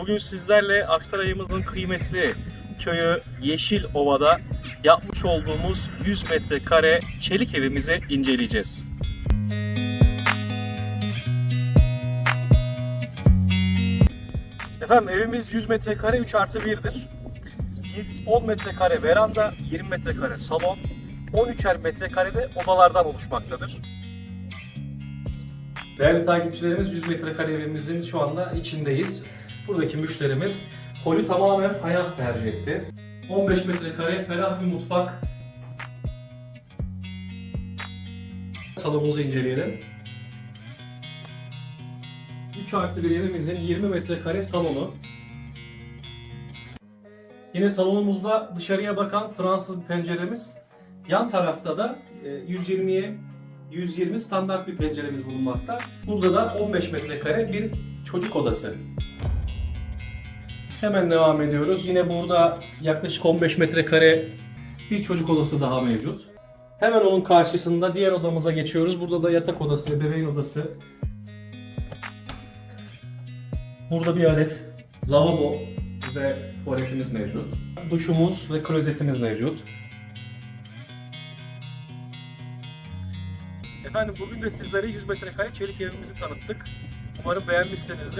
Bugün sizlerle Aksaray'ımızın kıymetli köyü Yeşil Ova'da yapmış olduğumuz 100 metrekare çelik evimizi inceleyeceğiz. Efendim evimiz 100 metrekare 3 artı 1'dir. 10 metrekare veranda, 20 metrekare salon, 13'er metrekarede odalardan oluşmaktadır. Değerli takipçilerimiz 100 metrekare evimizin şu anda içindeyiz. Buradaki müşterimiz holü tamamen fayans tercih etti. 15 metrekare ferah bir mutfak. Salonumuzu inceleyelim. 3 artı bir evimizin 20 metrekare salonu. Yine salonumuzda dışarıya bakan Fransız bir penceremiz. Yan tarafta da e, 120'ye 120 standart bir penceremiz bulunmakta. Burada da 15 metrekare bir çocuk odası. Hemen devam ediyoruz. Yine burada yaklaşık 15 metrekare bir çocuk odası daha mevcut. Hemen onun karşısında diğer odamıza geçiyoruz. Burada da yatak odası, bebeğin odası. Burada bir adet lavabo ve tuvaletimiz mevcut. Duşumuz ve klozetimiz mevcut. Efendim bugün de sizlere 100 metrekare çelik evimizi tanıttık. Umarım beğenmişsinizdir.